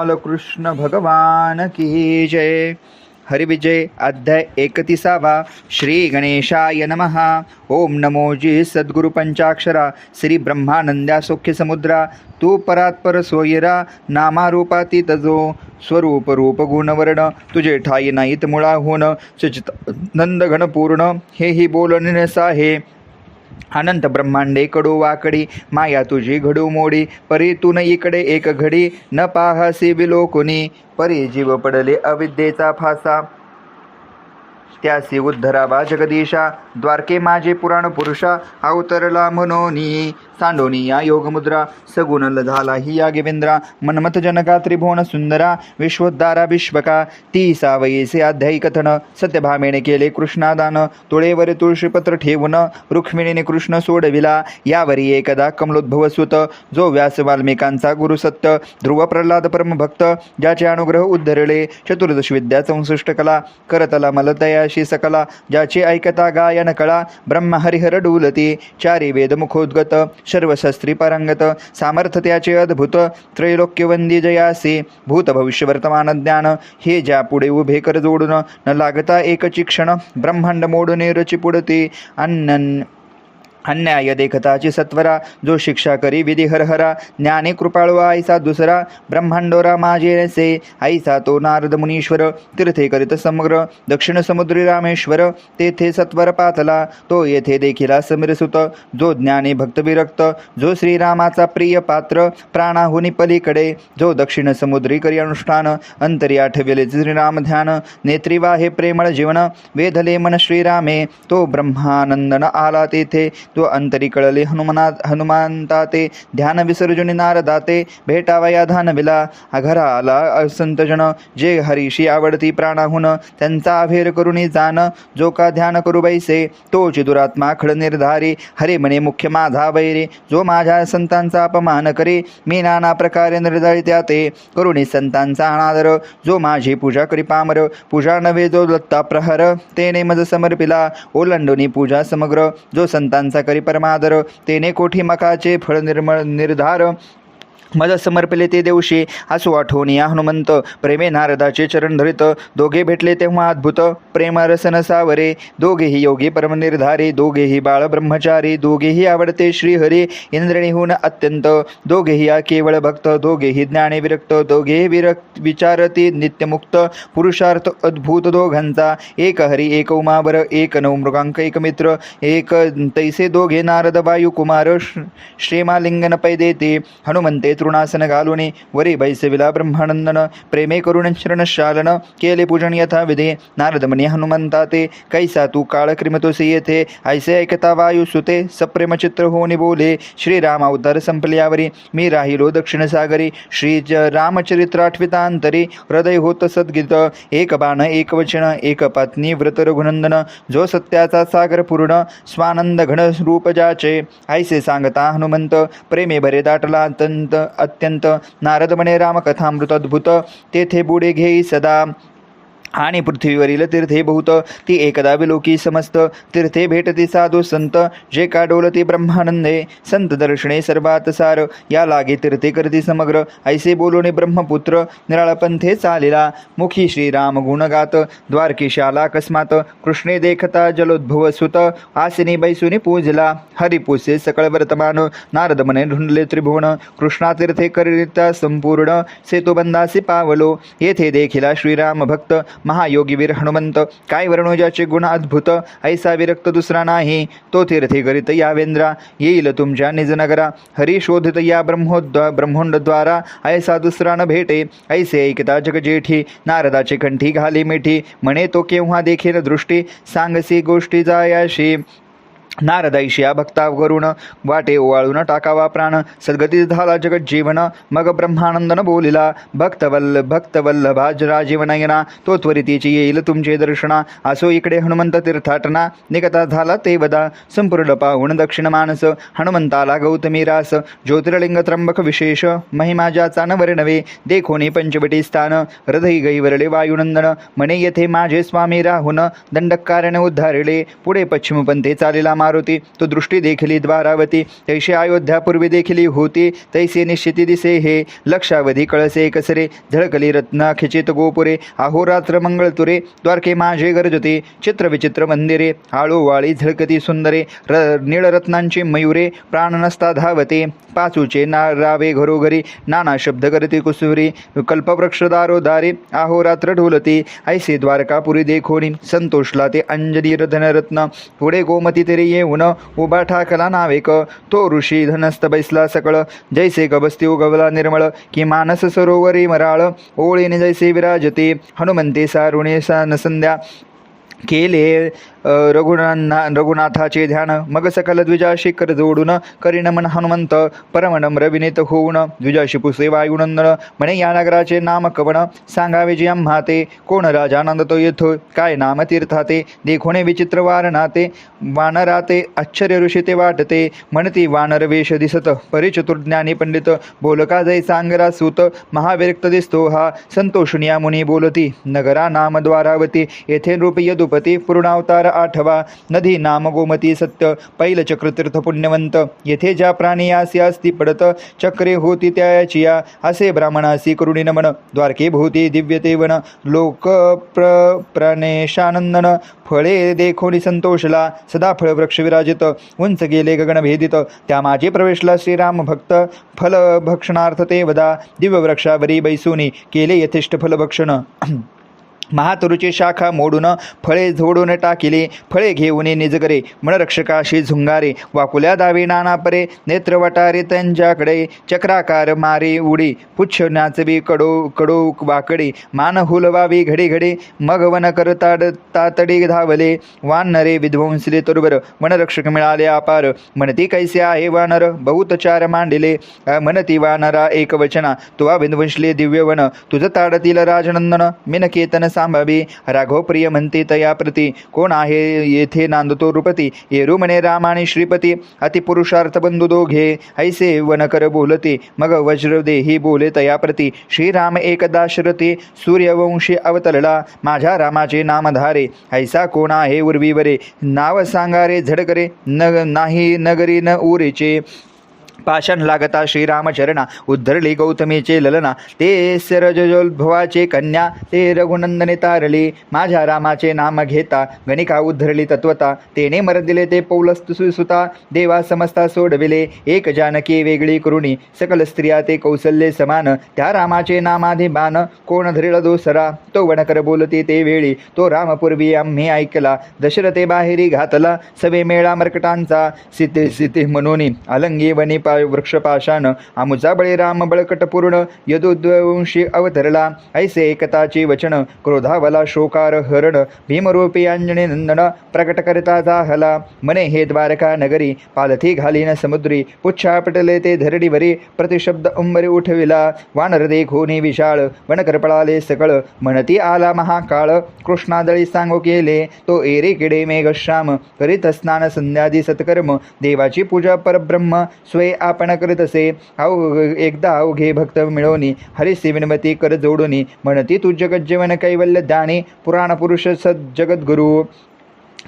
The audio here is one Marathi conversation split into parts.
बालकृष्ण भगवान की जय। हरिविजय अध्याय एकतीसावा। श्री गणेशाय नमः। ओम नमोजी सद्गुरु पंचाक्षरा। श्री ब्रह्मानंद्या सौख्य समुद्रा। तू परात्पर सोयरा। नामारूपाती तजो। स्वरूप रूप गुणवर्ण तुझे ठाई नाहीत मुळा होण सचित नंद हे ही बोलणे हे। अनंत ब्रह्मांडे कडू वाकडी माया तुझी घडू मोडी परी तून इकडे एक घडी न पाहसी विलोकुनी परी जीव पडले अविद्येचा फासा. त्यासी उद्धरावा जगदीशा द्वारके माझे पुराण पुरुषा अवतरला मनोनी सांडोनी या योगमुद्रा सगुण झाला ही या गिवेंद्रा मनमथ जनका त्रिभुवन सुंदरा विश्वोद्धारा विश्वका ती सावयेसे अध्यायी कथन सत्यभामेने केले कृष्णादान तुळेवर तुळशीपत्र ठेवून रुक्मिणीने कृष्ण सोडविला यावरी एकदा कमलोद्भव सुत जो व्यास वाल्मिकांचा गुरुसत्य ध्रुव प्रल्हाद परमभक्त ज्याचे अनुग्रह उद्धरले चतुर्दश विद्या चौसष्ट कला करतला मलतयाशी सकला ज्याचे ऐकता गायन कळा ब्रह्महरिहर डुलती चारी वेद सर्वशस्त्री पारंगत सामर्थ्य त्याचे अद्भुत त्रैलोक्यवंदी जयासी भूत भविष्य वर्तमान ज्ञान हे ज्या पुढे उभे कर जोडून न लागता एकची क्षण ब्रह्मांड मोडून रची पुढती अन्न अन्याय देखताची सत्वरा जो शिक्षा करी विधी हरहरा ज्ञाने कृपाळू आईसा दुसरा ब्रह्मांडोरा माझे से आईसा तो नारद मुनीश्वर तीर्थे करीत समग्र दक्षिण समुद्री रामेश्वर तेथे सत्वर पातला तो येथे देखिला समीरसुत जो ज्ञानी भक्त विरक्त जो श्रीरामाचा प्रिय पात्र प्राणाहुनी पलीकडे जो दक्षिण समुद्री करी अनुष्ठान अंतरी आठविले श्रीराम ध्यान नेत्रीवा हे प्रेमळ जीवन वेधले मन श्रीरामे तो ब्रह्मानंदन आला तेथे तो अंतरी कळले हनुमना हनुमंता ते ध्यान विसर्जनी नारदाते भेटावया धानविला अघरा आला असंतजन जे हरीशी आवडती प्राणाहून त्यांचा अभेर करुणी जाण जो का ध्यान करू बैसे तोची दुरात्मा खड निर्धारी हरे म्हणे मुख्य माझा वैरे जो माझ्या संतांचा अपमान करे मी नाना प्रकारे निर्धारित्या ते करुणी संतांचा अनादर जो माझी पूजा करी पामर पूजा नव्हे जो दत्ता प्रहर तेने मज समर्पिला ओलंडोनी पूजा समग्र जो संतांचा करी परमादर तेने कोठी मकाचे फळ निर्मळ निर्धार मज समर्पिले ते दिवशी असो आठवणी या हनुमंत प्रेमे नारदाचे चरण धरित दोघे भेटले तेव्हा अद्भुत. प्रेम रसन सावरे दोघेही योगी परमनिर्धारी दोघेही बाळ ब्रह्मचारी दोघेही आवडते श्रीहरी. इंद्रणीहून अत्यंत दोघेही या केवळ भक्त दोघेही ज्ञाने विरक्त दोघेही विरक्त विचारती नित्यमुक्त. पुरुषार्थ अद्भुत दोघांचा एक हरी एक उमावर एक नऊ मृगांक एक मित्र. एक तैसे दोघे नारद वायू कुमार श्रीमालिंगन पै देते हनुमंते तृणासन घालुनी। वरी बैसविला ब्रह्मानंदन प्रेमे करुण शरणशालन। केले पूजन यथा विधे। नारद हनुमंता ते कैसा तू काळ क्रिमतोसी येथे ऐसे ऐकता वायू सुते। सप्रेम चित्र होनी बोले श्रीराम अवतार संपल्यावरी। मी राहिलो दक्षिण सागरी। श्री ज रामचरित्र आठवितांतरी हृदय होत सद्गीत। एक बाण एक वचन एक पत्नी व्रत रघुनंदन जो सत्याचा सागर पूर्ण। स्वानंद घन रूप जाचे। ऐसे सांगता हनुमंत। प्रेमे भरे दाटला अत्यंत। अत्यंत नारदमणे म्हणे रामकथामृत अद्भुत तेथे बुडे घेई सदा आणि पृथ्वीवरील तीर्थे बहुत ती एकदा विलोकी समस्त. तीर्थे भेटती साधू संत जे का डोलती ब्रह्मानंदे. संत दर्शने सर्वात सार या लागे तीर्थे करती समग्र. ऐसे बोलूने ब्रह्मपुत्र निराळपंथे चालिला. मुखी श्रीराम गुणगात द्वारकीशाला अकस्मात. कृष्णे देखता जलोद्भव सुत आसिनी बैसुनी पूजला. हरिपुसे सकळ वर्तमान नारद मने ढुंडले त्रिभुवन. कृष्णातीर्थे करिता संपूर्ण सेतुबंधासी पावलो. येथे देखिला श्रीराम भक्त महायोगीवीर हनुमंत काय वर्णोजाचे गुण अद्भुत ऐसा विरक्त दुसरा नाही तो तीर्थी करीत यावेंद्रा येईल तुमच्या निजनगरा हरी शोधित या ब्रह्मोद्वा ब्रह्मोंडद्वारा ऐसा दुसरा न भेटे ऐसे ऐकता जगजेठी नारदाचे कंठी घाली मिठी म्हणे तो केव्हा देखील दृष्टी सांगसी गोष्टी जायाशी नारदाईशी या भक्ता वाटे ओवाळून टाकावा प्राण. सद्गती झाला जगत जीवन मग ब्रह्मानंदन बोलिला. भक्तवल्ल भक्तवल्लभा राजीवनयना तो त्वरितीची येईल तुमचे दर्शना. असो इकडे हनुमंत तीर्थाटना. निकता झाला ते वदा. संपूर्ण पाहून दक्षिण मानस. हनुमंताला गौतमी रास. ज्योतिर्लिंग त्र्यंबक विशेष. महिमा ज्याचा न वर्णवे देखोनी पंचवटी स्थान. हृदय गैवरले वायुनंदन. म्हणे येथे माझे स्वामी राहून. दंडकार्याने उद्धारले. पुढे पश्चिमपंथे चालेला मारुती तो दृष्टी देखिली द्वारावती तैशी अयोध्यापूर्वी देखिली होती तैसे निश्चिती दिसे हे लक्षावधी कळसे कसरे झळकली रत्ना खिचित गोपुरे अहोरात्र मंगळतुरे द्वारके माझे गरजते चित्रविचित्र मंदिरे आळूवाळी झळकती सुंदरे र निळरत्नांची मयुरे प्राण नसता धावते पाचूचे ना रावे घरोघरी नाना शब्द करते कुसुरी कल्पवृक्ष दारोदारे अहोरात्र ढोलते ऐसे द्वारकापुरी देखोणी संतोषला ते अंजनी धनरत्न पुढे गोमती तरी येऊन उभा ठाकला नावेक तो ऋषी धनस्त बैसला सकळ जैसे गबस्ती उगवला निर्मळ की मानस सरोवरी मराळ ओळीने जैसे विराजते हनुमंते सारुणे सा संध्या केले रघुना रघुनाथाचे ध्यान मग सकल द्विजाशी कर जोडून करिणमन हनुमंत परमनम रविनेत होऊन द्विजाशी पुसे वायुनंदन म्हणे या नगराचे नाम कवण सांगावे जी आम्हा ते कोण राजानंद तो येथो काय नाम तीर्थाते देखोणे विचित्र वारणाते वानराते आश्चर्य ऋषी ते वाटते म्हणती वानर वेश दिसत परिचतुर्ज्ञानी पंडित बोलका जै सांगरा सूत महाविरक्त दिसतो हा संतोषुनिया मुनी बोलती नगरा नाम द्वारावती येथे नृप यदुपती पूर्णावतार आठवा. नदी नाम गोमती सत्य पैल चक्रतीर्थ पुण्यवंत. येथे ज्या प्राणी यासी असती पडत चक्रे होती त्याची या असे ब्राह्मणासी करुणी नमन. द्वारके भूती दिव्यते वन लोक प्र प्रणेशानंदन. फळे देखोनी संतोषला. सदा फळ वृक्ष विराजित. उंच गेले गगनभेदित त्या माझे प्रवेशला श्रीराम भक्त. फल भक्षणार्थ ते वदा. दिव्यवृक्षावरी बैसूनी बैसुनी. केले यथेष्ट फलभक्षण महातरुची शाखा मोडून फळे झोडून टाकिले. फळे घेऊन निजगरे मनरक्षकाशी झुंगारे. वाकुल्या दावी नाना परे. त्यांच्याकडे. चक्राकार मारे उडी. पुच्छ नाचवी कडो कडो वाकडे. मान हुलवावी घडी घडी मग वन करताड तातडी धावले. वानरे विध्वंसले तुरबर वनरक्षक मिळाले अपार. म्हणती कैसे आहे वानर? बहुत चार मांडिले. म्हणती वानरा एक वचना तुवा विध्वंसले दिव्य वन तुझं ताडतील राजनंदन. मिनकेतन सांभावी राघवप्रिय म्हणते तया प्रती. कोण आहे येथे नांदतो रुपती? येरू म्हणे राम आणि श्रीपती. अतिपुरुषार्थ बंधू दोघे. ऐसे वनकर बोलते. मग वज्रदे ही बोले तया प्रती. श्रीराम एकदा शरते. सूर्यवंशी अवतरला. माझ्या रामाचे नामधारे ऐसा कोण आहे उर्वीवरे? नाव सांगारे झडकरे. न नाही नगरी न उरेचे. पाषाण लागता श्रीरामचरणा उद्धरली गौतमीचे ललना ते सरजोल्भवाचे कन्या ते रघुनंदने तारली माझ्या रामाचे नाम घेता गणिका उद्धरली तत्वता तेने मर दिले ते पौलस्तुसुता देवा समस्ता सोडविले एक जानकी वेगळी करुणी सकल स्त्रिया ते कौसल्ये समान त्या रामाचे नामाधिबान कोण धरिळ दोसरा तो वणकर बोलते ते वेळी तो रामपूर्वी आम्ही ऐकला दशरथे बाहेरी घातला सवे मेळा मर्कटांचा सिते सिते म्हणून अलंगी वनी पा वृक्षपाशान आमुजा बळीराम बळकट पूर्ण यदुद्वंशी अवतरला. ऐसे एकताची वचन क्रोधावला शोकार हरण भीमरूपी अंजनी नंदन प्रकट करता जाहला. मने हे द्वारका नगरी पालथी घालीन समुद्री पुच्छा पटले ते धरडीवरी प्रतिशब्द उंबरी उठविला. वानर देखोनी विशाळ वनकर पळाले सकळ. म्हणती आला महाकाळ कृष्णादळी सांगो केले तो एरे किडे मेघश्याम करीत स्नान संध्यादी सत्कर्म देवाची पूजा परब्रह्म स्वय आपण करत असे. अव एकदा अवघे भक्त मिळवणी. हरिसी विनमती कर जोडूनी. म्हणती तू जगज्जीवन कैवल्य दाने. पुराण पुरुष सज्जगद्गुरु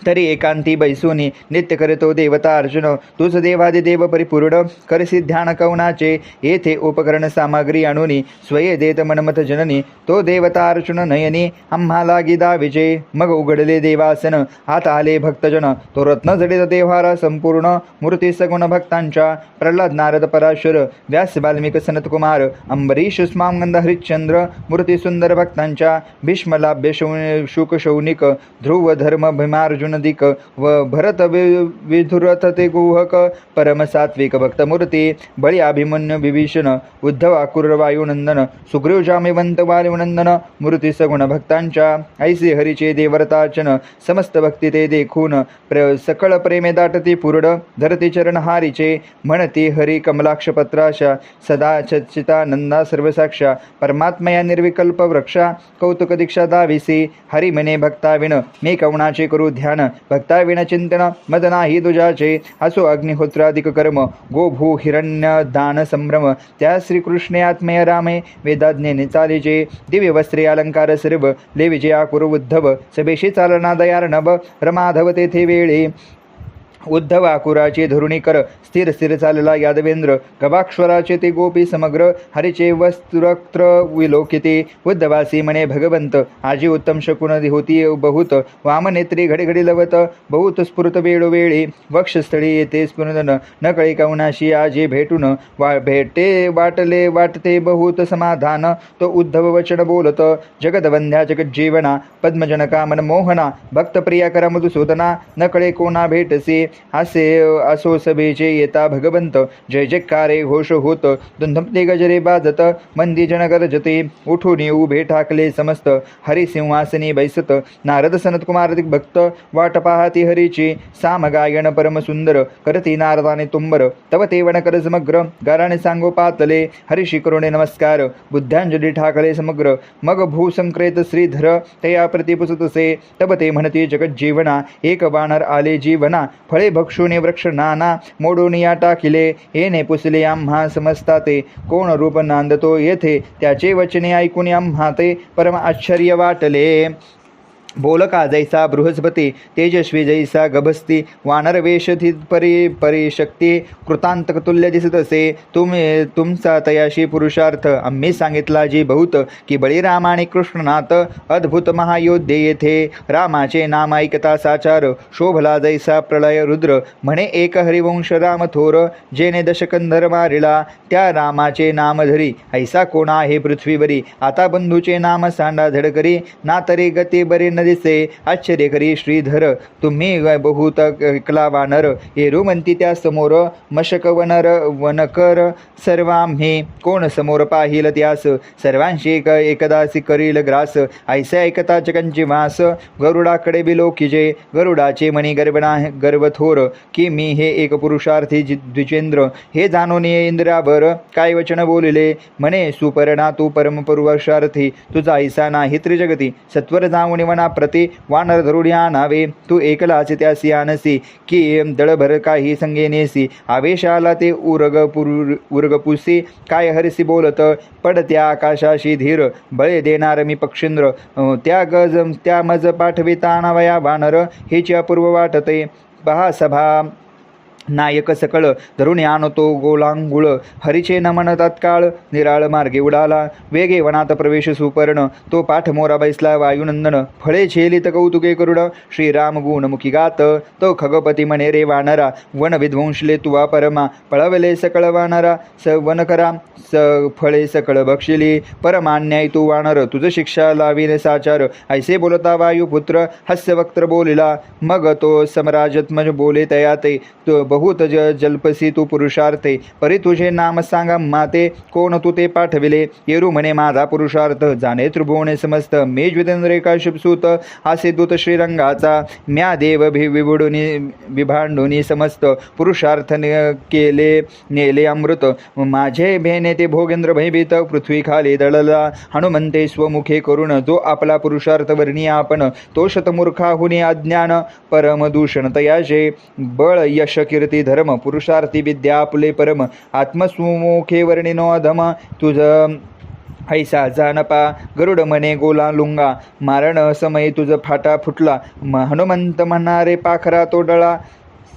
तरी एकांती बैसूनी नित्य करतो देवता अर्जुन. तुझ देवादिदेव परिपूर्ण करसी ध्यान कवनाचे येथे उपकरण सामग्री आणूनी स्वये देत मनमत जननी तो देवता अर्जुन नयनी आम्हाला गिदा विजय मग उघडले देवासन हात आले भक्तजन तो रत्न जडित देवारा संपूर्ण मूर्ती सगुण भक्तांच्या प्रल्हाद नारद पराशर व्यास वाल्मिक सनत कुमार अंबरीश स्मांगंद हरिश्चंद्र मूर्ती सुंदर भक्तांच्या भीष्मलाभ्य शौ शुक शौनिक ध्रुव धर्म भीमार्जुन दिक व भरत विधुरथ ते गुहक परम सात्विक भक्तमूर्ती बळी अभिमन्यु विभीषण उद्धव अकुर वायुनंदन सुग्रीव जामिवंत वायुनंदन मूर्ती सगुण भक्तांच्या ऐसे हरिचे देवरताचन समस्त भक्ती ते देखून प्र सकळ प्रेमे दाटती पूर्ण धरती चरण हारीचे म्हणती हरी कमलाक्ष पत्राशा सदा चितानंदा सर्वसाक्षा परमात्मया निर्विकल्प वृक्षा कौतुक दीक्षा दाविसी हरिमने भक्ताविण मी कवणाचे करू ध्यान भक्ताविण चिंतन मद नाही तुझ्याचे असो अग्निहोत्राधिक कर्म गोभू हिरण्य दान संभ्रम त्या श्रीकृष्णे आत्मय रामे वेदाज्ञेने चालीचे दिव्य वस्त्रे अलंकार सर्व लेविजे आकुर उद्धव सभेशी चालना दयार रमाधव तेथे वेळे उद्धव आकुराची धरुणी कर स्थिर स्थिर चालला यादवेंद्र गवाक्षराचे ते गोपी समग्र हरिचे वस्त्रत्र विलोकिते उद्धवासी म्हणे भगवंत आजी उत्तम शकुन होती बहुत वामनेत्री घडी घडी लवत बहुत स्फुरत वेळोवेळी वक्षस्थळी येते स्फुरन न कळी कौनाशी आजी भेटून वा भेटे वाटले वाटते बहुत समाधान तो उद्धव वचन बोलत जगदवंध्या जगज्जीवना पद्मजनका मनमोहना भक्तप्रिया कर मधुसूदना न कळे कोणा भेटसे असे असो सभेचे येता भगवंत. जय जयकारे घोष होत. दुंधमते गजरे बाजत. मंदी जन गरजते उठून उभे ठाकले समस्त. हरिसिंहासनी बैसत. नारद सनत भक्त. वाट पाहती हरीची. साम गायन परम सुंदर. करती नारदाने तुंबर तव ते वणकर समग्र. गाराने सांगो पातले. हरिशी करुणे नमस्कार. बुद्धांजली ठाकले समग्र. मग भूसंक्रेत श्रीधर. तया प्रतिपुसतसे तब ते म्हणते जगज्जीवना. एक बाणर आले जीवना. फळे भक्षुने वृक्ष नाना मोडून या टाकिले येणे पुसले आम्हा समजता ते कोण रूप नांदतो येथे त्याचे वचने ऐकून आम्हा ते परम आश्चर्य वाटले बोलका जैसा बृहस्पती तेजस्वी जैसा गभस्ती वानरवेशधी परी परिशक्ती कृतांत तुल्य दिसत असे तुम्ही तुमचा तयाशी पुरुषार्थ। आम्ही सांगितला जी बहुत की बळीराम आणि कृष्णनाथ अद्भुत महायोद्धे येथे रामाचे नाम ऐकता साचार शोभला जैसा प्रलय रुद्र। म्हणे एक हरिवंश राम थोर जेने दशकंधर मारिला। त्या रामाचे नाम धरी ऐसा कोणा आहे पृथ्वीवरी? आता बंधूचे नाम सांडा धडकरी। ना तरी गती बरी प्रसन्न दिसे. आश्चर्यकरी श्रीधर. तुम्ही बहुत ऐकला वानर येरू म्हणती त्या समोर मशक वनर वनकर सर्वाम्ही कोण समोर पाहिल त्यास? सर्वांशी एक एकदासी करील ग्रास. ऐसे ऐकता जगंची वास. गरुडाकडे बिलो किजे गरुडाचे मणी गर्भना गर्वथोर की मी हे एक पुरुषार्थी द्विजेंद्र. हे जाणून ये इंद्रावर. काय वचन बोलिले? म्हणे सुपर्णा तू परमपुरुषार्थी. तुझा ऐसा नाही त्रिजगती. सत्वर जाऊन वना प्रति वानर धरुडी आणावे तू एकलाच त्यासी आणसी की दळभर काही संगे नेसी. आवेशाला ते उरग पुर उरगपुसी काय हरसी बोलत पडत्या आकाशाशी धीर बळे देणार मी पक्षिंद्र. त्या गज त्या मज पाठविता आणावया वानर हेची अपूर्व वाटते. पहा सभा नायक सकळ धरून आणतो गोलांगुळ हरीचे नमन तत्काळ निराळ मार्गे उडाला वेगे वनात प्रवेश सुपर्ण तो पाठ मोरा बैसला वायुनंदन फळे झेलित कौतुके करुण श्रीराम गुणमुखी गात तो खगपती म्हणे रे वानरा वन विध्वंसले तुवा परमा पळवले सकळ वानरा स वन करा स फळे सकळ बक्षिली परमान्याय तू वानर तुझ शिक्षा लावीने साचार ऐसे बोलता वायुपुत्र हास्यवक्त्र बोलिला मग तो समराजत्मज बोले तया ते तो बहुत ज जल्पसी तू पुरुषार्थे परी तुझे नाम सांगा माते कोण तू ते पाठविले येरू म्हणे माझा पुरुषार्थ जाणे त्रिभुवने समस्त मे ज्वितेंद्रे काश्यपसूत हासे दूत श्रीरंगाचा म्या देव भि विभुडुनी विभांडुनी समस्त पुरुषार्थ केले नेले अमृत माझे भेने ते भोगेंद्र भयभीत पृथ्वी खाली दळला हनुमंते स्वमुखे करुण जो आपला पुरुषार्थ वर्णीय आपण तो शतमूर्खाहुनी अज्ञान परमदूषण तयाचे बळ यश कीर्ती धर्म पुरुषार्थी विद्या आपले परम आत्मसुमुखे वर्णिनो अधम तुझ ऐसा जानपा गरुड मने गोला लुंगा मारण समय तुझ फाटा फुटला हनुमंत म्हणणारे पाखरा तो डळा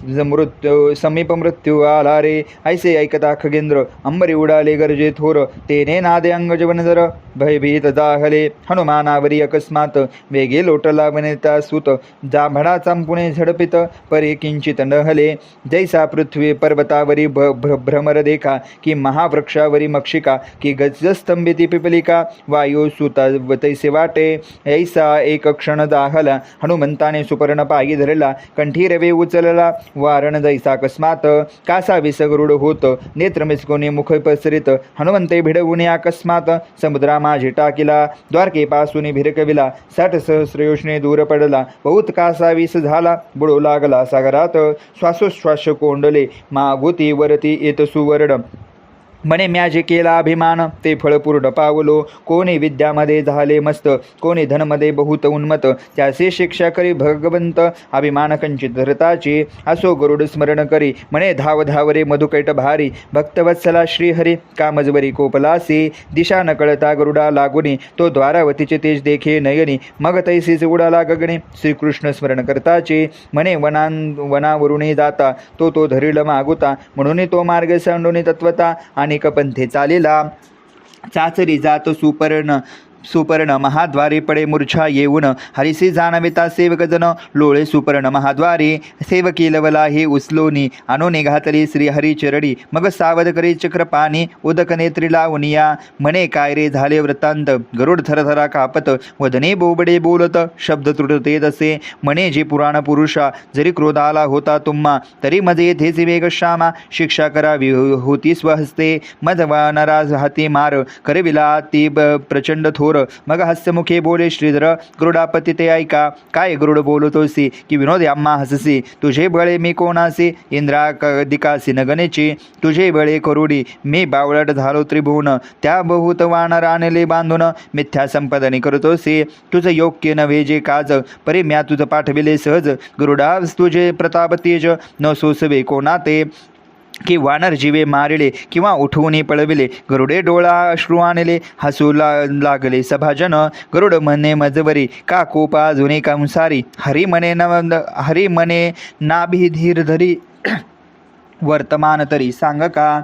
मृत्यू समीप मृत्यू आला रे. ऐसे ऐकता खगेंद्र अंबरी उडाले गरजे थोर. तेने नादे अंगज वनजर भयभीत जाहले हनुमानावरी अकस्मात वेगे लोटला वनेता सुत. जांभळा चांपुणे झडपित परे किंचित नहले. जैसा पृथ्वी पर्वतावरी भ भ्र भ्रमर देखा की महावृक्षावरी मक्षिका की गजस्तंभिती पिपलिका. वायू सुता तैसे वाटे. ऐसा एक क्षण दाहला. हनुमंताने सुपर्ण पायी धरला. कंठी रवे उचलला. वारण जैसा अकस्मात कासा विसगरुड होत नेत्र मिसकोने मुख पसरित हनुमंते भिडवून अकस्मात समुद्रा माझी टाकिला द्वारकेपासून भिरकविला साठ सहस्र योजने दूर पडला बहुत कासा विस झाला बुडू लागला सागरात श्वासोश्वास कोंडले मागुती वरती येत सुवर्ण म्हणे म्या जे केला अभिमान ते फळ पूर्ण पावलो. कोणी विद्यामध्ये झाले मस्त कोणी धनमध्ये बहुत उन्मत त्याचे शिक्षा करी भगवंत अभिमान कंचित धरताची. असो गरुड स्मरण करी म्हणे धाव धावरे मधुकैट भारी. भक्तवत्सला श्रीहरी कामजवरी कोपलासी. दिशा न कळता गरुडा लागुनी तो द्वारावतीचे तेज देखे नयनी. मग तैसीच उडाला गगणे श्रीकृष्ण स्मरण करताचे. म्हणे वनां वनावरुणी जाता तो तो धरील मागुता. म्हणून तो मार्ग सांडून तत्वता. आणि अनेक पंथे चालेला चाचरी जात सुपर्ण सुपर्ण महाद्वारे पडे मूर्छा येऊन हरिसी जाणविता सेवक जन लोळे सुपर्ण महाद्वारे सेवकी लवला हे उचलोनी आणोने घातली श्री हरिचरडी मग सावध करी चक्रपाणी उदक नेत्री लावनिया म्हणे काय रे झाले वृत्तांत गरुड थरथरा कापत वदने बोबडे बोलत शब्द तुटते तसे म्हणे जे पुराण पुरुषा जरी क्रोध आला होता तुम्हा तरी मजे येथेच वेग श्यामा. शिक्षा करावी हो-, होती स्वहस्ते. मज वानराज हाती मार करविला ती ब- प्रचंड थोर मग हास्यमुखे बोले श्रीधर गरुडापती ते ऐका. काय गरुड बोलतोसी की विनोद आम्हा हससी? तुझे बळे मी कोणासी? इंद्रा क- दिकासी नगनेची तुझे बळे करुडी मी बावळट झालो त्रिभुवन. त्या बहुत वानर आणले बांधून मिथ्या संपादने करतोसी तुझं योग्य नव्हे जे काज परी म्या तुझं पाठविले सहज. गरुडा तुझे प्रताप तेज. न सोसवे कोणा ते की वानर जीवे मारिले किंवा उठवून पळविले. गरुडे डोळा अश्रू आणले हसू ला लागले सभाजन. गरुड म्हणे मजवरी का कोपा जुने कंसारी? हरी मने न हरी मने नाभी धीर धरी. वर्तमान तरी सांग का?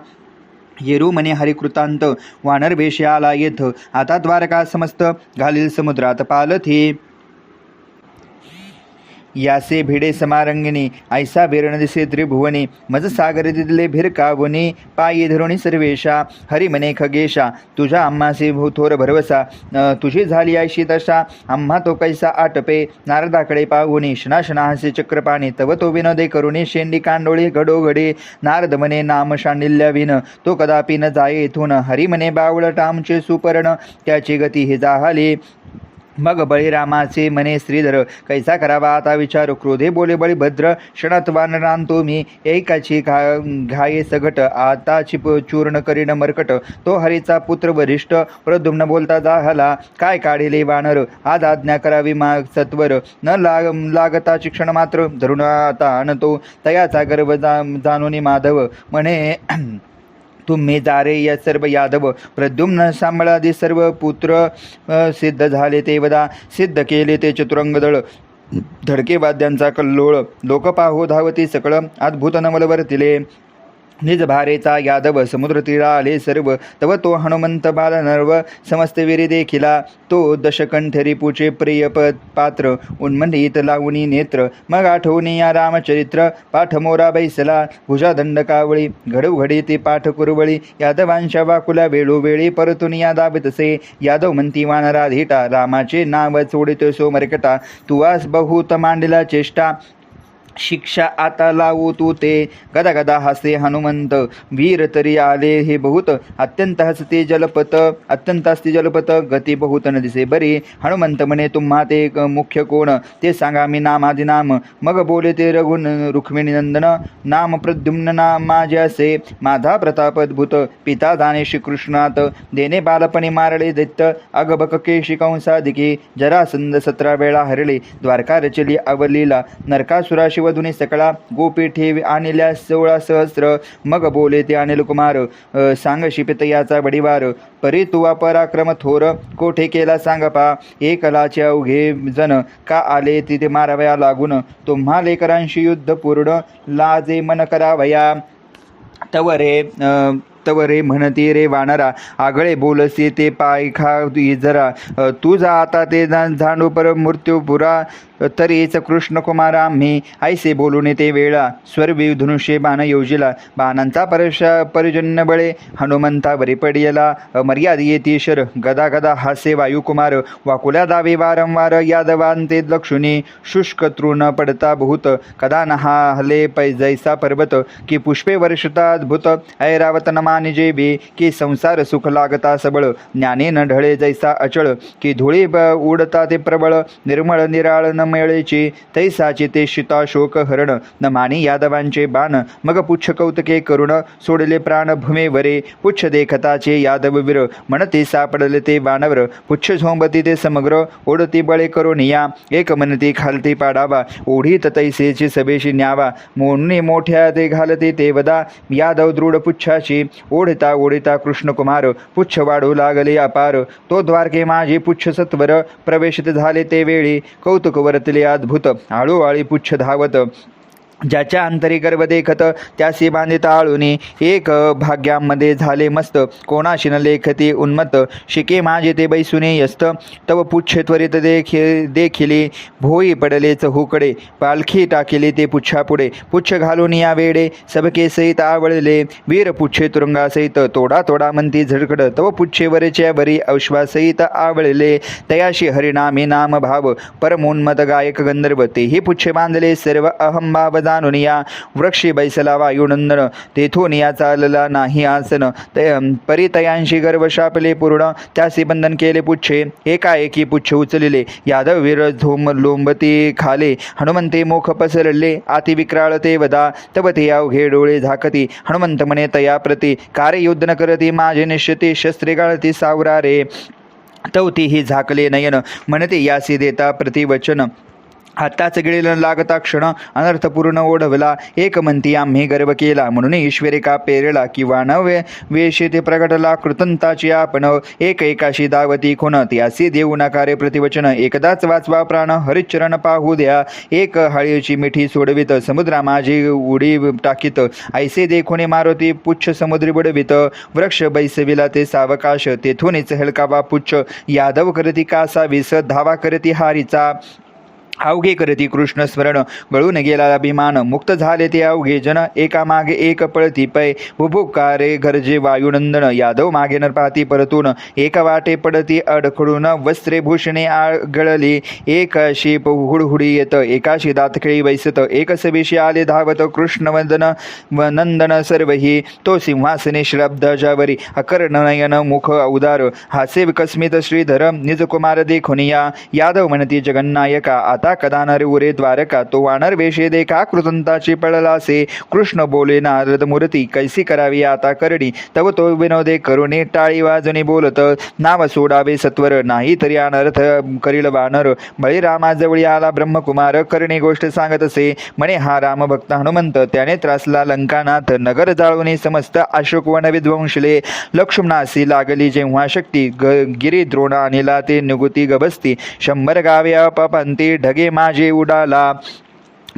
येरू म्हणे हरिकृतांत वानर वेश आला येथ. आता द्वारका समस्त घालील समुद्रात पालथी. यासे भिडे समारंगिणी ऐसा भिरण दिसे त्रिभुवनी मज सागर दिदले भिरकावनी पायी धरुणी सर्वेशा हरी खगेशा तुझ्या आम्हासे भूथोर भरवसा तुझी झाली आयशी दशा आम्हा तो कैसा आटपे नारदाकडे पाहुनी शनाशनाहसे चक्रपाणी तव तो विनोदे करुणी शेंडी कांडोळी घडोघडे नारद म्हणे नाम शांडिल्य विन तो कदापि न जाये इथून हरी म्हणे बावळट आमचे सुपर्ण त्याची गती हे जाहले. मग बळीरामाचे मने श्रीधर कैसा करावा आता विचार क्रोधे बोले बळीभद्र क्षणत्वान रानतो मी ऐकाची घा घाये सघट आताची चिप चूर्ण करीन मरकट तो हरीचा पुत्र वरिष्ठ प्रद्युम्न बोलता जाहला काय काढिले वानर आज आज्ञा करावी मा सत्वर न लाग लागता शिक्षण मात्र धरुण आता आणतो तयाचा गर्व जा जाणून माधव म्हणे तुम्ही जारे या सर्व यादव प्रद्युम्न सांबळादी सर्व पुत्र सिद्ध झाले ते वदा सिद्ध केले ते चतुरंगदळ. धडके वाद्यांचा कल्लोळ. लोकपाहो धावती सकळ अद्भुत नवल निज भारेचा यादव समुद्रतीरा आले सर्व तव तो हनुमंत बाल नर्व समस्त वीरी देखिला. तो दशकंठ रिपूचे प्रिय पात्र उन्मंडित लावणी नेत्र. मग आठवणी या रामचरित्र पाठ मोरा बैसला. भुजा दंड कावळी घडोघडी ती पाठ कुरवळी. यादवांच्या वाकुला वेळोवेळी परतून या दाबितसे यादव म्हणती वानरा धीटा रामाचे नाव चोडितो सोमरकटा. तुवास बहुत मांडला चेष्टा. शिक्षा आता लावू तू ते गदा गदा हसे हनुमंत. वीर तरी आले हे बहुत. अत्यंत हसते जलपत. अत्यंत हसते जलपत. गती बहुत न दिसे बरी. हनुमंत म्हणे तुम्हा ते मुख्य कोण? ते सांगा मी नामादि नाम. मग बोले ते रघुन रुक्मिणी नंदन. नाम प्रद्युम्न नाम माझे असे. माझा प्रताप अद्भुत. पिता जाणे श्रीकृष्णात. देणे बालपणी मारले दैत्य. अगबक केशी कंसाधिके. जरासंद सतरा वेळा हरले. द्वारका रचली अवलीला. नरकासुराशिव वधुनी सकळा गोपी ठेवी आणल्या सोळा सहस्र. मग बोले ते अनिल कुमार सांग शिपित याचा बडीवार. परी तुवा पराक्रम थोर कोठे केला सांग पा. एकलाचे अवघे जन का आले तिथे मारावया लागून? तुम्हा लेकरांशी युद्ध पूर्ण लाजे मन करावया. तव रे तव रे म्हणती रे वानरा आगळे बोलसी ते पाय खा जरा. तू जा आता ते जा- झांडू पर मृत्यू पुरा. तरीच कृष्ण कुमार आम्ही ऐसे बोलून ते वेळा. स्वर्वी धनुष्य बाण योजिला. बाणांचा परश परिजन्य बळे. हनुमंतावरी पडियला. मर्याद येतीशर गदा गदा हासे वायुकुमार. वाकुल्या दावे वारंवार यादवांते लक्षुनी शुष्क तृण पडता भूत. कदा नहा हले पै जैसा पर्वत. की पुष्पे वर्षता अद्भुत. ऐरावत नमानि जेबे की संसार सुख लागता सबळ. ज्ञाने न ढळे जैसा अचळ. की धुळी ब उडता ते प्रबळ. निर्मळ निराळ न मिळेची. तैसाचे ते शिताशोक हरण. न मानी यादवांचे बाण. मग पुच्छ कौतके करुण. सोडले प्राण भूमेवरे. पुच्छ देखताचे यादव वीर. म्हणते सापडले ते वानवर. पुच्छ झोंबती ते समग्र. ओढती बळे करून या. एक मनती खालती पाडावा. ओढीत तैसेची सभेशी न्यावा. मोडणे मोठ्या ते घालते ते वदा. यादव दृढ पुच्छाची ओढता ओढता कृष्णकुमार. पुच्छ वाढू लागले अपार. तो द्वारके माझे पुच्छ सत्वर. प्रवेशित झाले ते वेळी. कौतुकवर वरतले अद्भुत आळूवाळी पुच्छ धावत ज्याच्या अंतरी गर्भ देखत त्यासी बांधित आळूनी एक भाग्यामध्ये झाले मस्त. कोणाशी न लेखती उन्मत्त. शिके माझे ते बैसुने यस्त. तव पुच्छ त्वरित देखि देखिली. भोई पडले हुकडे पालखी टाकिली ते पुच्छापुढे. पुच्छ घालून या वेडे. सबके सहित आवळले. वीर पुच्छे तुरुंगासहित तोडा तोडा म्हणती झडकड. तव पुच्छे वरच्या वरी अश्वासहित आवळले. तयाशी हरिनामे नाम भाव. परमोन्मत गायक गंधर्व. तेही पुच्छे बांधले. सर्व अहंभाव जाणून वृक्षी बैसला वायुनंदन तेथून या चालला नाही आसन. ते परितयांशी गर्व शापले पूर्ण त्यासी बंधन केले पुच्छे एकाएकी पुच्छ उचलिले. यादव वीर झोम लोंबती खाले हनुमंते मोख पसरले अतिविक्राळ ते वदा तव ते अवघे डोळे झाकती. हनुमंत म्हणे तया प्रती कार्य युद्ध न करती माझे निश्चिती शस्त्रे गाळती सावरारे. तवतीही झाकले नयन म्हणते यासी देता प्रतिवचन. आत्ताच गिळीला लागता क्षण अनर्थपूर्ण ओढवला. एक म्हणती आम्ही गर्व केला. म्हणून ईश्वरे का पेरला किंवा न वेशी ते प्रगटला कृतंताची आपण. एक एकाशी दावती खुन त्यासी देऊ नकारे प्रतिवचन. एकदाच वाचवा प्राण हरिचरण पाहू द्या. एक हळीची मिठी सोडवित समुद्रा माझी उडी टाकीत. ऐसे देखुने मारुती पुच्छ समुद्री बुडवित. वृक्ष बैसविला ते सावकाश तेथूनच हेळकावा पुच्छ. यादव करती कासा विस धावा करती हारीचा. अवघे करती कृष्ण स्मरण. गळून गेला अभिमान. मुक्त झाले ते अवघे जन. एकामागे एक पळती पै. भुभुकारे गरजे वायुनंदन. यादव मागे न पाहती परतून. एक वाटे पडती अडखडून वस्त्रे भूषणे आगळली. एक शेप हुडहुडी येत. एकाशी दातखिळी बैसत. एक सभेशी आले धावत. कृष्णवंदन व नंदन सर्वही. तो सिंहासने श्रब्धजावरी अकर्णनयन मुख औदार. हासे विकस्मित श्रीधर. निजकुमार देखुनिया यादव म्हणती जगन्नायका. आता आता नर उरे द्वारका तो वानर वेशे देखा कृतंताची पळलासे. कृष्ण बोले नारद मूर्ती कैसी करावी आता करणी? तव तो विनोदे करुणे टाळी वाजणे बोलत. नाव सोडावे सत्वर नाही तरी अनर्थ करील वानर. बळीरामाजवळी आला ब्रह्मकुमार करणे गोष्ट सांगत असे म्हणे हा रामभक्त हनुमंत त्याने त्रासला लंकानाथ नगर जाळवणे समस्त अशोकवन विध्वंसले. लक्ष्मणासी लागली जेव्हा शक्ती ग गिरी द्रोण अनिला ते निगुती गबस्ती शंभर गावे अपपंती ढग माझे उडाला.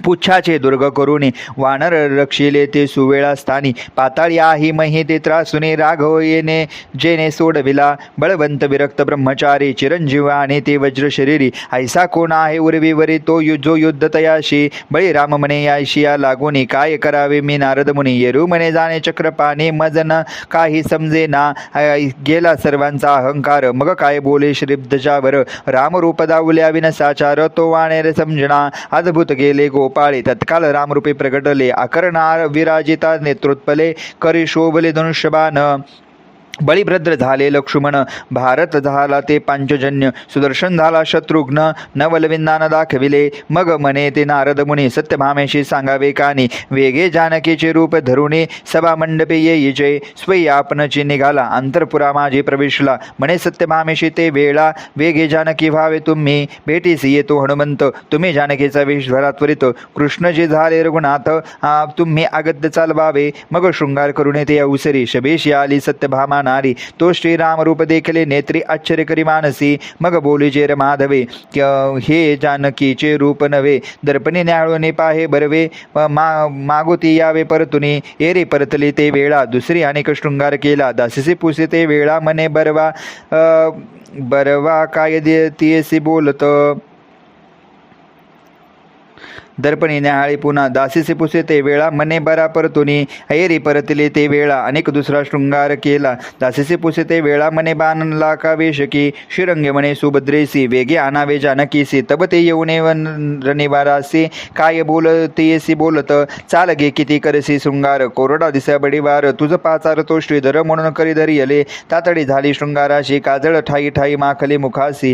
पुच्छाचे दुर्ग करुणे वानर रक्षिले ते सुवेळा स्थानी. पाताळी आहे मही ते त्रासुने राघव येणे जेने सोडविला. बळवंत विरक्त ब्रह्मचारी चिरंजीव आणि ते वज्र शरीरी ऐसा कोण आहे उर्वीवरी तो यु जो युद्ध तयाशी? बळीराम म्हणे याशी या लागोनी. काय करावे मी नारद मुनी? येरू म्हणे जाणे चक्रपाने मजन काही समजे ना गेला सर्वांचा अहंकार. मग काय बोले श्रीब्धजावर रामरूप दावल्या विनसाचार तो वाणेर समजना. अद्भुत गेले गो गोपाळे तत्काल रामरूपे प्रगटले. आकरणार विराजिता नेतृत्वले करी शोभले धनुष्यबाण. बळीभद्र झाले लक्ष्मण भारत झाला ते पांचजन्य सुदर्शन झाला शत्रुघ्न नवलविंदान दाखविले. मग मने ते नारद मुनी सत्यभामेशी सांगावे कानी. वेगे जानकीचे रूप धरुणे सभा मंडपे येईचे जय. स्वयं आपणची निघाला अंतरपुरा माझी प्रवेशला. म्हणे सत्यभामेशी ते वेळा वेगे जानकी व्हावे तुम्ही. भेटीस येतो हनुमंत तुम्ही जानकीचा वेश धरा त्वरित. कृष्णजी झाले रघुनाथ तुम्ही अगत्य चालवावे. मग शृंगार करुणे ते अवसरी. शबेशी आली सत्यभामान नारी तो श्रीराम रूप देखले नेत्री आश्चर्य करी मानसी मग बोली जे माधवे हे जानकीचे रूप नव्हे दर्पणी न्याळोने पाहे बरवे मा मागोती यावे परतुनी एरे परतले ते वेळा दुसरी अनेक शृंगार केला दासीसी पुसे ते वेळा मने बरवा बरवा काय दे तियसी बोलत दर्पणी न्याहाळी पुन्हा दासीसे पुसे ते वेळा मने बरा परतुनी ऐरी परतले ते वेळा अनेक दुसरा शृंगार केला. दासीसे पुसे ते वेळा मने बानला का वेशकी शिरंगे मने सुभद्रेसी वेगे आणावे जानकीसी तब ते येऊने रनिवारासी काय बोलतेसी बोलत चाल गे किती करसी शृंगार कोरडा दिसा बडीवार तुझ पाचार तो श्रीधर म्हणून करी धरियले तातडी झाली शृंगाराशी काजळ ठाई ठाई माखली मुखासी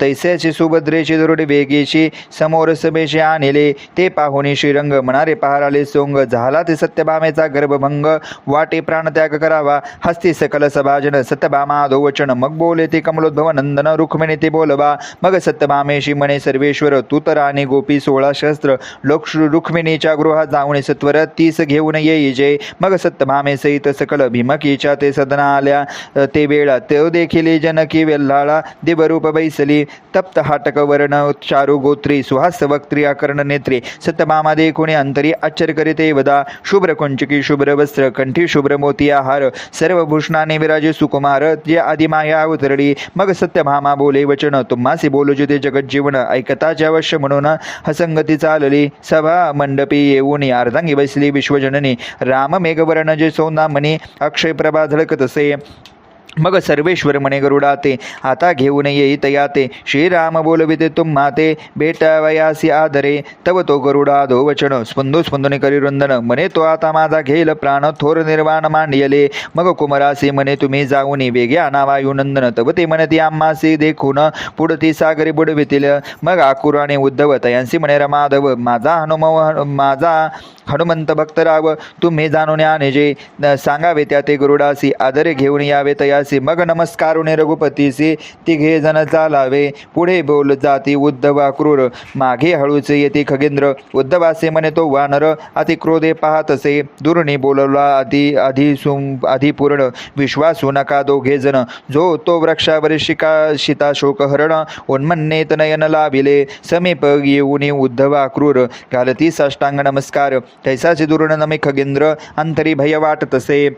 तैस्याची सुभद्रेची दरुडी वेगेशी समोर सभेशी आणले ते पाहुणे श्रीरंग म्हणारे पहाराले सोंग झाला ते सत्यभामेचा गर्भभंग. वाटे प्राणत्याग करावा. हस्ती सकल सभाजन सत्यभामा दोवचन. मग बोले ते कमलोद्भव नंदन रुक्मिणी ते बोलवा. मग सत्यभामेशी म्हणे सर्वेश्वर तू तर आणि गोपी सोळा शस्त्र लोक रुक्मिणीच्या गृहात जाऊन सत्वर तीस घेऊन येई जे मग सत्यभामे सहित सकल भीमकीच्या ते सदना आल्या ते वेळा. ते देखील जनकी वेल्हाळा. देवरूप बैसली. तप्त हाटक वर्ण चारू गोत्री सुहास वक्त्री आकर्ण नेत्री. सत्यभामा कोणी अंतरी आश्चर्य करीते वदा. शुभ्र कुंचकी शुभ्र वस्त्र कंठी शुभ्र मोती आहार. सर्व भूषणाने विराजे सुकुमार. जे आदिमाया माया अवतरली मग सत्यभामा बोले वचन तुम्हासी बोलू ते जगत जीवन ऐकताचे अवश्य म्हणून हसंगती चालली. सभा मंडपी येऊन अर्धांगी बसली विश्वजननी. राम मेघवर्ण जे सौंदामणी अक्षय प्रभा झळकतसे मग सर्वेश्वर म्हणे गरुडाते आता घेऊन येई तयाते श्रीराम बोलविते तुम्हा ते भेटावयासी आदरे. तव तो गरुडा धो वचन स्पंदो स्पंदने करी रुंदन. म्हणे तो आता माझा घेईल प्राण थोर निर्वाण मांडियले. मग कुमरासी म्हणे तुम्ही जाऊन वेगे आणावायु नंदन. तव ते म्हणती आम्हासी देखून पुढती सागरी बुडवितील. मग आकुराने उद्धव तयांसी म्हणे रमाधव माझा हनुम माझा हनुमंत भक्तराव तुम्ही जाणून आणे जे सांगावे त्या ते गरुडासी. आदरे घेऊन यावे तयासी मग नमस्कारुणे रघुपतीसी तिघे जण चालावे. पुढे बोल जाती उद्धवा क्रूर. मागे हळूचे येते खगेंद्र. उद्धवासे म्हणे तो वानर. अति क्रोधे पाहतसे. दुर्णी बोलवला आधी अधि सुम अधिपूर्ण. विश्वासू नका दोघे जण. जो तो वृक्षावर शिका शिता शोक हरण उन्मन्नेत नयन लाभिले समीप येऊन उद्धवा क्रूर. घालती साष्टांग नमस्कार. तैसाचे दुर्ण नमे खगेंद्र. अंतरी भय वाटतसे.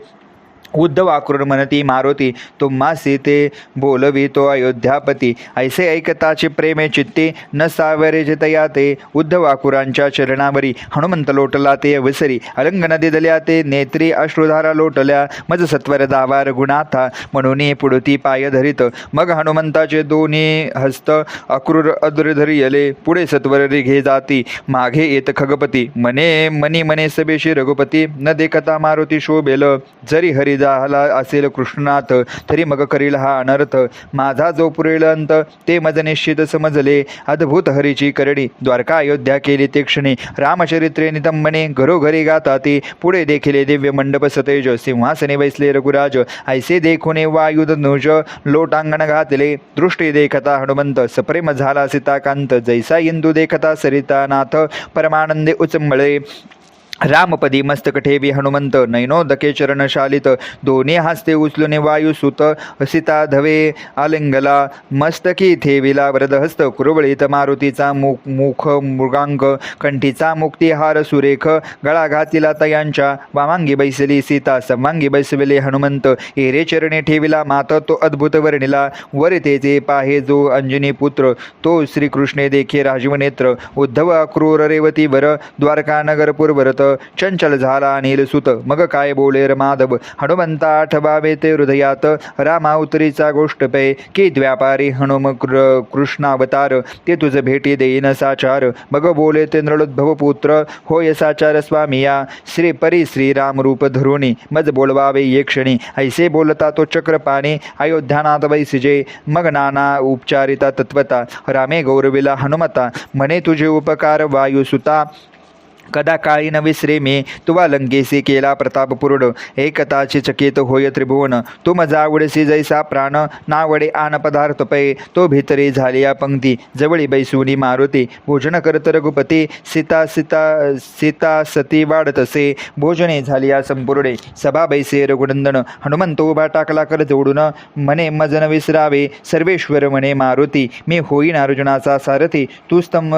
उद्धव आक्रूर म्हणती मारुती तुम्हा सीते बोलवी तो अयोध्यापती. ऐसे ऐकताचे प्रेमे चित्ते न सावरे जितया ते उद्धव आकुरांच्या चरणावरी. हनुमंत लोटला ते अवसरी अलंग नदी दल्या ते नेत्री अश्रुधारा लोटल्या मज सत्वर दावा रघुनाथा म्हणून पुढती पाय धरित. मग हनुमंताचे दोन्ही हस्त अक्रूर अद्रधरियले पुढे सत्वर घे जाती मागे येत खगपती. मने मनी मने सभेशी रघुपती न देखता मारुती शोभेल जरी हरिदा झाला असेल कृष्णनाथ तरी मग करील हा अनर्थ. माझा जो पुरेल अंत ते मज निश्चित समजले. अद्भुत हरीची करडी द्वारका अयोध्या केली ते क्षणी. रामचरित्रे नितंबने घरोघरी गाता ते पुढे देखिले दिव्य मंडप सतेज सिंहासने बैसले रघुराज. ऐसे देखुने वायुध नुज लोटांगण घातले. दृष्टी देखता हनुमंत सप्रेम झाला सीताकांत. जैसा इंदू देखता सरितानाथ परमानंदे उचंबळे. रामपदी मस्तक ठेवी हनुमंत नैनोदके चरणशालित दोन्ही हस्ते उचलून वायुसुत सीता धवे आलिंगला मस्तकी ठेविला वरदहस्त कुरवळीत मारुतीचा मुख मुख मृगांक कंठीचा मुक्तिहार सुरेख गळा घातिला तयांच्या वामांगी बैसली सीता समांगी बैसविले हनुमंत एरे चरणे ठेविला मात तो अद्भुत वर्णिला वर तेचे पाहे जो अंजनी पुत्र तो श्रीकृष्णे देखे राजवनेत्र उद्धव क्रूर रेवतीवर द्वारका नगर पूर्वरत चंचल झाला नीलसुत मग काय बोले माधव हनुमंता आठवावे ते हृदयात रामा उतरीचा गोष्ट पे की व्यापारी हनुम कृ कृष्णावतार ते तुझ भेटी देईन साचार मग बोले ते नृळोद्भव पुत्र होय साचार स्वामिया श्री परी श्रीराम रूप धरुणी मज बोलवावे ये क्षणी ऐसे बोलता तो चक्रपाणी अयोध्यानाथ वैसिजे मग नाना उपचारिता तत्वता रामे गौरविला हनुमता म्हणे तुझे उपकार वायुसुता कदा काळी न विसरे मी तुवा लंगेसी केला प्रतापपूर्ण एकताचे चकित होय त्रिभुवन. तुम जावडसी जैसा प्राण नावडे आन पदार्थ पै. तो भितरी झाली या पंक्ती जवळी बैसुनी मारुती. भोजन करत रघुपती सीता सीता सीता सती वाढतसे भोजने झाली या संपूर्णे. सभा बैसे रघुनंदन. हनुमंत उभा टाकला कर जोडून. म्हणे मजन विसरावे. सर्वेश्वर म्हणे मारुती. मी होईन अर्जुनाचा सारथी. तू स्तंभ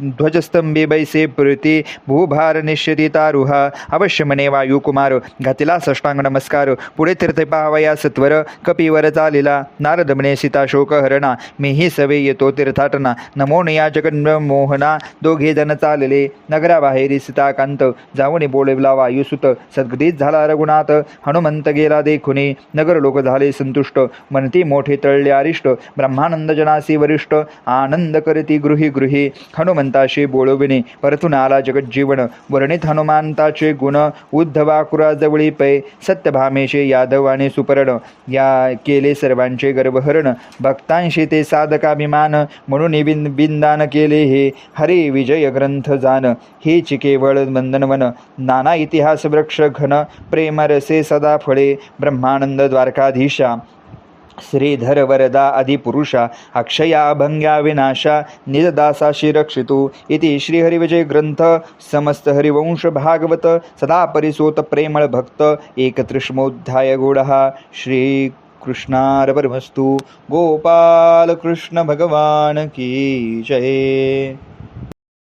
ध्वजस्तंभी बैसे प्रीती. भूभार निश्चितारुहा अवश्य मने वायुकुमार घातिला सष्टांग नमस्कार। पुढे तीर्थ पाहावया सत्वर। कपिवर चालिला नारद म्हणे सीता शोक हरणा मीही सवे येतो तीर्थाटना। नमो या जगन मोहना दोघे जण चालले। नगराबाहेरी सीताकांत। जाऊन बोलविला वायुसुत सद्गतीत झाला रघुनाथ। हनुमंत गेला देखुनी। नगर लोक झाले संतुष्ट। म्हणती मोठे तळले अरिष्ट ब्रह्मानंद जनासी वरिष्ठ। आनंद करती गृही गृही हनुमंताशी बोलविणे। परतून आला जीवन वर्णित हनुमंताचे गुण उद्धवाकुराजवळी पै सत्यभामेशे यादव आणि सुपर्ण. या केले सर्वांचे गर्भहरण भक्तांशी ते साधकाभिमान म्हणून बिन बिंदान केले हे हरे विजय ग्रंथ जान. हे केवळ वंदनवन नाना इतिहास वृक्ष घन प्रेमरसे सदा फळे ब्रह्मानंद द्वारकाधीशा. श्रीधर वरदा अधिपुरुषा अक्षया अभंग्या विनाशा निजदासाशी रक्षितु इति श्रीहरिविजय ग्रंथ समस्त हरिवंश भागवत सदा परिसोत प्रेमळ भक्त एकत्रिष्मोध्याय गूढः। श्री कृष्णार्पणमस्तु गोपाल भगवान की जय।